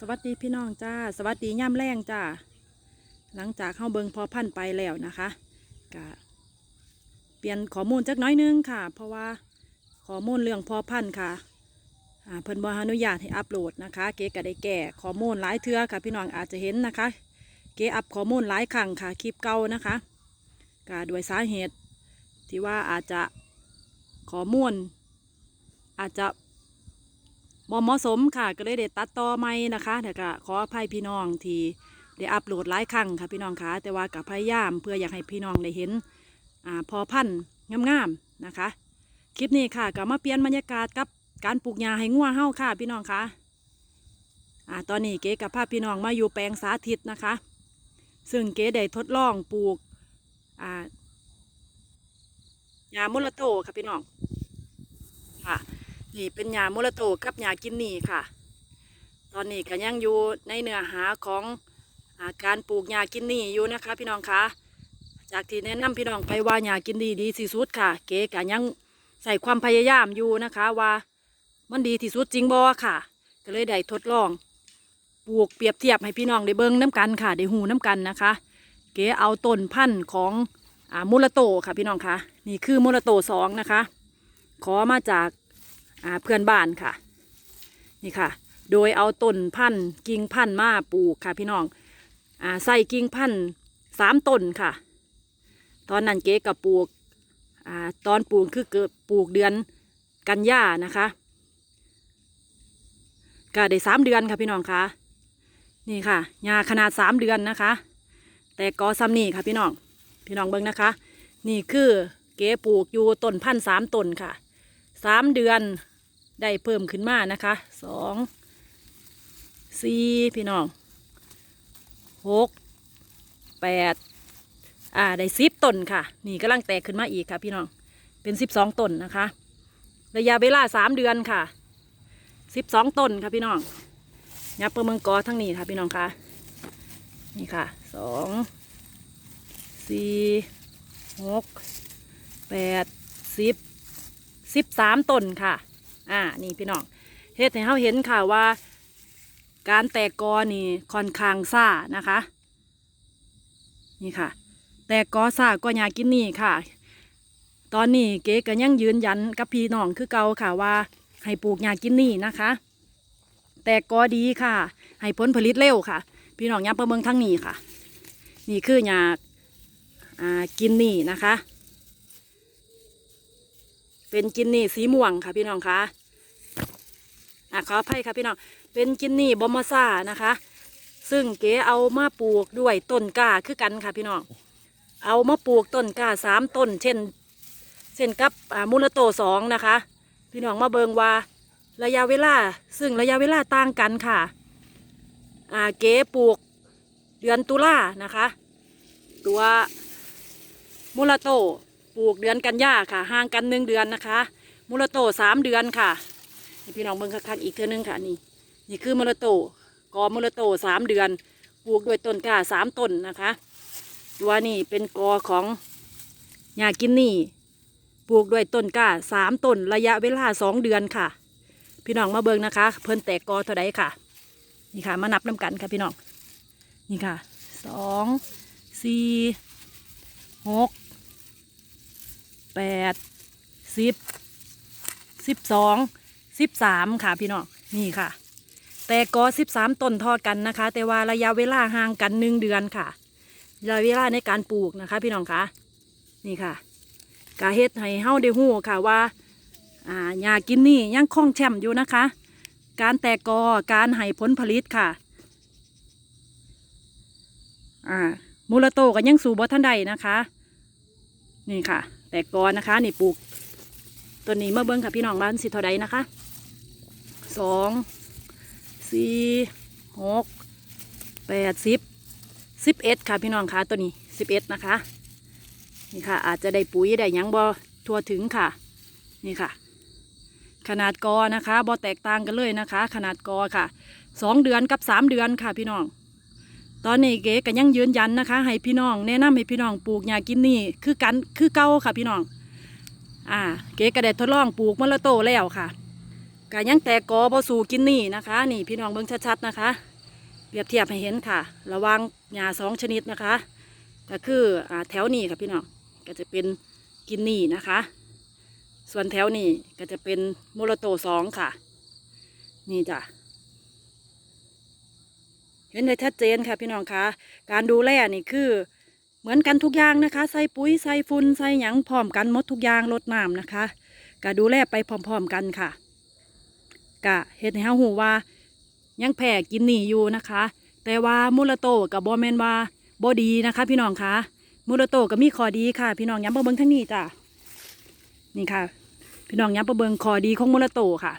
สวัสดีพี่น้องจ้า สวัสดีย่ำแรงจ้า หลังจากเข้าเบิงพอพันต์ไปแล้วนะคะกะเปลี่ยนข้อมูลจักน้อยนึงค่ะ เพราะว่าข้อมูลเรื่องพอพันต์ค่ะเพิ่นบ่อนุญาตให้อัปโหลดนะคะ เก๋ก็ได้แก้ข้อมูลหลายเทือค่ะ พี่น้องอาจจะเห็นนะคะ เก๋อัพข้อมูลหลายครั้งค่ะคลิปเก่านะคะกะด้วยสาเหตุที่ว่าอาจจะข้อมูลอาจจะ บ่เหมาะสมค่ะ ก็เลยได้ตัดต่อใหม่นะคะแต่ก็ขออภัยพี่น้องที่ได้อัปโหลดหลายครั้งค่ะพี่น้องคะแต่ว่ากับพยายามเพื่ออยากให้พี่น้องได้เห็นอ่าพอพันธุ์งามๆนะคะ คลิปนี้ค่ะก็มาเปลี่ยนบรรยากาศกับการปลูกหญ้าให้งัวเฮาค่ะ พี่น้องคะอ่าตอนนี้เก๋กับพาพี่น้องมาอยู่แปลงสาธิตนะคะ ซึ่งเก๋ได้ทดลองปลูกอ่าหญ้ามุลโตค่ะพี่น้องค่ะ นี่เป็นยาโมลโตกับยากินนี่ค่ะ ตอนนี้ก็ยังอยู่ในเนื้อหาของอาการปลูกยากินนี่อยู่นะคะ พี่น้องคะจากที่แนะนำพี่น้องไปว่ายากินดีดีที่สุดค่ะ เก๋ก็ยังใส่ความพยายามอยู่นะคะว่ามันดีที่สุดจริงบ่ค่ะ ก็เลยได้ทดลอง ปลูกเปรียบเทียบให้พี่น้องได้เบิ่งน้กันค่ะได้หูน้กันนะคะ เก๋เอาต้นพันธุ์ของอมูลโตค่ะพี่น้องคะนี่คือมูลโตสองนะคะ ขอมาจาก เพื่อนบ้านค่ะ นี่ค่ะ โดยเอาต้นพันธุ์กิ่งพันธุ์มาปลูกค่ะพี่น้องอ่าใส่กิ่งพันธุ์สามต้นค่ะ ตอนนั้นเก๋กับปลูกอ่าตอนปลูกคือเกิดปลูกเดือนกันยานะคะก็ได้สามเดือนค่ะพี่น้องค่ะนี่ค่ะหญ้าขนาดสามเดือนนะคะ แต่กอซ้ำนี่ค่ะพี่น้องพี่น้องเบิ้งนะคะ นี่คือเก๋ปลูกอยู่ต้นพันธุ์สามต้นค่ะสามเดือน ได้เพิ่มขึ้นมานะคะสองสี่พี่น้องหกแปดอ่าได้สิบต้นค่ะ นี่กำลังแตกขึ้นมาอีกค่ะ พี่น้องเป็นสิบสองต้นนะคะ ระยะเวลาสามเดือนค่ะสิบสองต้นค่ะพี่น้องยับเปิดเมืองกอทั้งนี้ค่ะพี่น้องค่ะนี่ค่ะสองสี่หกแปดสิบสิบสามต้นค่ะ อ่านี่พี่น้องเฮ็ดให้เราเห็นค่ะว่า การแตกกอนี่ค่อนข้างซ่านะคะ นี่ค่ะ แตกกอซ่าก็ยากินนี่ค่ะ ตอนนี้เก๋ก็ยังยืนยันกับพี่น้องคือเก่าค่ะว่า ให้ปลูกยากินนี่นะคะ แตกกอดีค่ะ ให้ผลผลิตเร็วค่ะ พี่น้องย้ำประเมิงทั้งนี้ค่ะ นี่คือยาอ่ากินนี่นะคะ เป็นกินนี่สีม่วงค่ะพี่น้องคะอะขออภัยค่ะพี่น้อง เป็นกินนี่บอมมาซ่านะคะ ซึ่งเก๋เอามาปลูกด้วยต้นกล้าคือกันค่ะพี่น้อง เอามาปลูกต้นกล้าสามต้น เช่น เช่นกับมูลโตสองนะคะ พี่น้องมาเบิงว่าระยะเวลา ซึ่งระยะเวลาต่างกันค่ะ อ่าเก๋ปลูกเดือนตุลานะคะ ตัวมูลโต ปลูกเดือนกันยาค่ะ ห่างกันหนึ่งเดือนนะคะ มูลโตสามเดือนค่ะพี่น้องเบิ่งคักๆอีกเท่านึงค่ะนี่นี่คือมูลโตกอมูลโตสามเดือน ปลูกด้วยต้นกล้าสามต้นนะคะ ตัวนี้เป็นกอของยากินนี่ ปลูกด้วยต้นกล้าสามต้นระยะเวลาสองเดือนค่ะ พี่น้องมาเบิ่งนะคะ เพิ่นแตกกอเท่าใดค่ะ นี่ค่ะ มานับน้ำกันค่ะพี่น้อง นี่ค่ะสองสี่หก แปดสิบสิบสองสิบสามค่ะพี่น้องนี่ค่ะ แต่ก็สิบสามต้นทอกันนะคะ แต่ว่าระยะเวลาห่างกันหนึ่งเดือนค่ะระยะเวลาในการปลูกนะคะ พี่น้องคะนี่ค่ะกาเฮ็ดให้เฮาได้ฮู้ค่ะว่าอ่ายากินนี่ยังคล่องแชมอยู่นะคะ การแตกกอการให้ผลผลิตค่ะอ่ามูลโตก็ยังสู่บ่ทันใดนะคะ นี่ค่ะ แตกกอนนะคะ นี่ปลูกตัวนี้เมื่อเบิ้งค่ะพี่น้องบ้านสิเท่าใดนะคะสองสี่หกแปดสิบสิบเอ็ดค่ะพี่น้องคะตัวนี้สิบเอ็ดนะคะนี่ค่ะ อาจจะได้ปุ๋ยได้ยังบ่ทั่วถึงค่ะ นี่ค่ะ ขนาดกอนะคะบ่แตกต่างกันเลยนะคะ ขนาดกอค่ะสองเดือนกับสามเดือนค่ะพี่น้อง ตอนนี้เก๋ก็ยังยืนยันนะคะ ให้พี่น้องแนะนำให้พี่น้องปลูกหญ้ากินนี่คือกันคือเก่าค่ะพี่น้อง อ่า เก๋ก็ได้ทดลองปลูกมะละโตแล้วค่ะกกะยังแตกกอบอสู่กินนี่นะคะ นี่พี่น้องเบิ่งชัดๆนะคะ เปรียบเทียบให้เห็นค่ะ ระวังหญ้าสองชนิดนะคะ ก็คืออ่าแถวนี้ค่ะพี่น้องก็จะเป็นกินนี่นะคะ ส่วนแถวนี้ก็จะเป็นโมโลโตสองค่ะ นี่จ้ะ ห็นได้ชัดเจนค่ะพี่น้องคะการดูแลนี่คือเหมือนกันทุกอย่างนะคะ ใส่ปุ๋ยใส่ฝุ่นใส่หยังพร้อมกันหมดทุกอย่างลดน้ำนะคะก็ดูแลไปพร้อมๆกันค่ะกะเฮ็ดให้เฮาหูว่า ยังแพ้กินหนีอยู่นะคะ แต่ว่ามูลโตกับบอแมนว่าบอดีนะคะ พี่น้องคะมูลโตก็มีข้อดีค่ะ พี่น้องย้ำประเบิงทั้งนี้จ้ะนี่ค่ะ พี่น้องย้ำประเบิงข้อดีของมูลโตค่ะ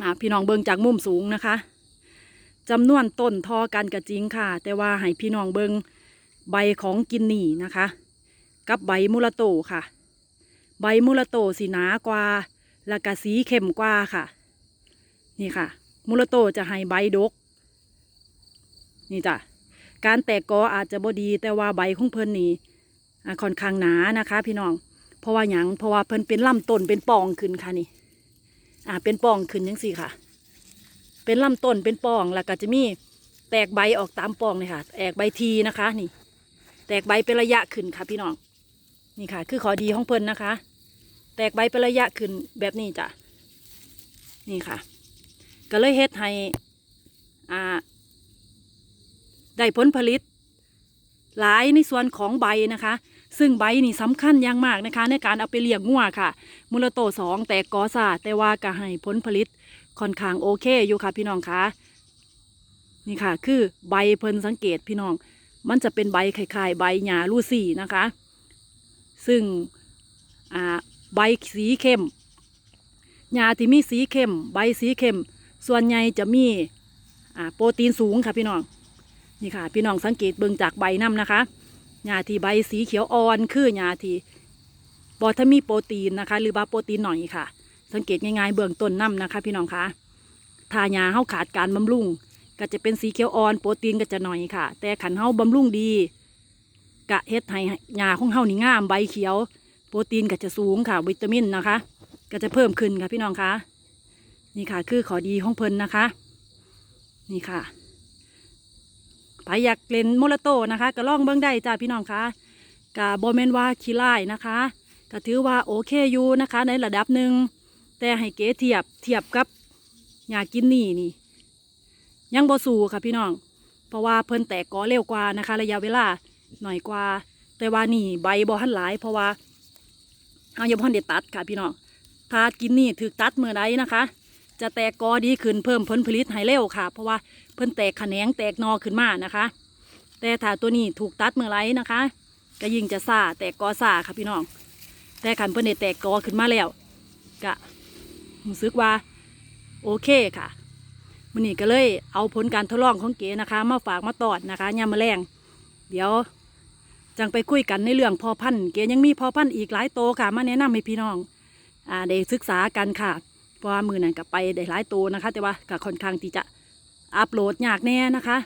อ่าพี่น้องเบิงจากมุมสูงนะคะ จำนวนต้นทอกันกระจริงค่ะ แต่ว่าให้พี่น้องเบิงใบของกินหนีนะคะ กับใบมูลโตค่ะ ใบมูลโตสีหนากว่าและก็สีเข้มกว่าค่ะ นี่ค่ะ มูลโตจะให้ใบดก นี่จ้ะการแตกกออาจจะบดี แต่ว่าใบของเพิ่นนี่ค่อนข้างหนานะคะ พี่น้อง เพราะว่าหยังเพราะว่าเพิ่นเป็นลำต้นเป็นปองขึ้นค่ะนี่ อ่าเป็นปองขึ้นยังสี่ค่ะ เป็นลำต้นเป็นปองแล้วก็จะมีแตกใบออกตามปองเลยค่ะ แตกใบทีนะคะนี่ แตกใบเป็นระยะขึ้นค่ะพี่น้องนี่ค่ะ คือขอดีของเพิ่นนะคะ แตกใบเป็นระยะขึ้นแบบนี้จ้ะนี่ค่ะ ก็เลยเฮ็ดให้อ่าได้ผลผลิต หลายในส่วนของใบนะคะ ซึ่งใบนี่สำคัญอย่างมากนะคะ ในการเอาไปเลี้ยงงัวค่ะ มูลโตสองแต่กอซาแต่ว่าก็ให้ผลผลิต ค่อนข้างโอเคอยู่ค่ะพี่น้องคะนี่ค่ะ คือใบเพิ่นสังเกตพี่น้อง มันจะเป็นใบคล้ายๆใบหญ้าลูซี่นะคะ ซึ่งใบสีเข้มหญ้าที่มีสีเข้ม ใบสีเข้ม ส่วนใหญ่จะมีโปรตีนสูงค่ะพี่น้องนี่ค่ะ พี่น้องสังเกตเบิ่งจากใบน้ำนะคะหญ้าที่ใบสีเขียวอ่อนคือหญ้าที่บอถ้ามีโปรตีนนะคะ หรือว่าโปรตีนหน่อยค่ะ สังเกตง่ายๆเบื้องต้นน้ำนะคะ พี่น้องคะถ้าหญ้าเฮาขาดการบำรุง ก็จะเป็นสีเขียวอ่อนโปรตีนก็จะหน่อยค่ะ แต่ขันเฮาบำรุงดีกะเฮ็ดให้หญ้าของเฮานี่งามใบเขียว โปรตีนก็จะสูงค่ะ วิตามินนะคะ ก็จะเพิ่มขึ้นค่ะพี่น้องคะนี่ค่ะ คือขอดีของเพิ่นนะคะ นี่ค่ะไปอยากเล่นโมลโตนะคะก็ล่องเบิ้งได้จ้าพี่น้องคะกะบอมเมนว่าขี้ไล่นะคะก็ถือว่าโอเคอยู่นะคะ ในระดับหนึ่ง แต่ให้เก๋เทียบเทียบกับยากินนี่นี่ ยังบ่สู้ค่ะพี่น้อง เพราะว่าเพิ่นแตกกอเร็วกว่านะคะ ระยะเวลาหน่อยกว่า แต่ว่านี่ใบบ่หันหลาย เพราะว่าเอายังบ่ทันได้ตัดค่ะพี่น้องถ้ากินนี่ถือตัดเมื่อใดนะคะ จะแตกกอดีขึ้นเพิ่มผลผลิตให้เร็วค่ะ เพราะว่าเพิ่นแตกแขนงแตกนอขึ้นมานะคะ แต่ถ้าตัวนี้ถูกตัดเมื่อไรนะคะ ก็ยิ่งจะซาแตกกอซาค่ะพี่น้องแต่ขันเพิ่นได้แตกกอขึ้นมาแล้วก็ รู้สึกว่าโอเคค่ะมันนี้ก็เลยเอาผลการทดลองของเก๋นะคะ มาฝากมาตอดนะคะยามมะแรงเดี๋ยวจังไปคุยกันในเรื่องพอพันธุ์เก๋ยังมีพอพันธุ์อีกหลายโตวค่ะ มาแนะนำให้พี่น้องอ่าได้ศึกษากันค่ะเพราะว่ามือนั้นก็ไปได้หลายตัวนะคะ แต่ว่าก็ค่อนข้างที่จะอัปโหลดยากแน่นะคะ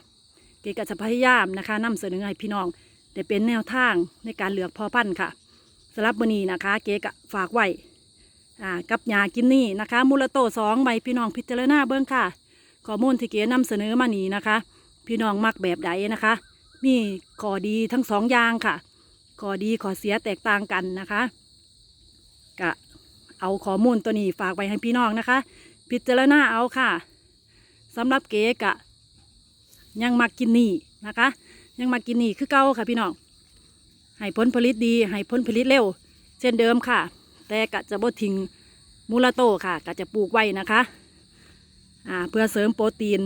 เก๋ก็จะพยายามนะคะนำเสนอให้พี่น้องได้เป็นแนวทางในการเลือกพอพันธุ์ค่ะสำหรับมื้อนี้นะคะ เก๋ก็ฝากไว้ อ่ากับยากินนี่นะคะ มูลโตสองใบพี่น้องพิจารณาเบื้องค่ะข้อมูลที่เก๋นำเสนอมานี้นะคะ พี่น้องมักแบบใดนะคะ มีข้อดีทั้งสองอย่างค่ะข้อดีข้อเสียแตกต่างกันนะคะกะเอาข้อมูลตัวนี้ฝากไว้ให้พี่น้องนะคะ พิจารณาเอาค่ะสำหรับเก๋กะ ยังมากินนี่นะคะ ยังมากินนี่คือเก่าค่ะพี่น้องให้ผลผลิตดีให้ผลผลิตเร็ว เช่นเดิมค่ะ แต่กะจะบ่ทิ้งมูลโตค่ะกะจะปลูกไว้นะคะอ่าเพื่อเสริมโปรตีน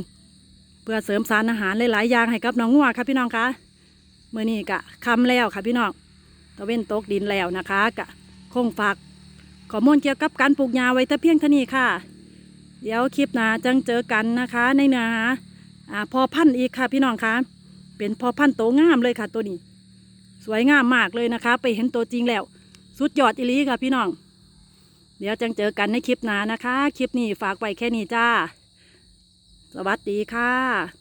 เพื่อเสริมสารอาหารหลายๆอย่างให้กับน้องงัวค่ะพี่น้องคะเมื่อนี้กะคำแล้วค่ะพี่น้องตะเว้นตกดินแล้วนะคะกะคงฝากข้อมูลเกี่ยวกับการปลูกยาไว้แต่เพียงเท่านี้ค่ะ เดี๋ยวคลิปหน้าจังเจอกันนะคะ ในเนื้อหาอ่าพอพันธุ์อีกค่ะพี่น้องคะเป็นพอพันธุ์โตงามเลยค่ะตัวนี้ สวยงามมากเลยนะคะ ไปเห็นตัวจริงแล้ว สุดยอดอีลีค่ะพี่น้อง เดี๋ยวจังเจอกันในคลิปหน้านะคะ คลิปนี้ฝากไว้แค่นี้จ้า สวัสดีค่ะ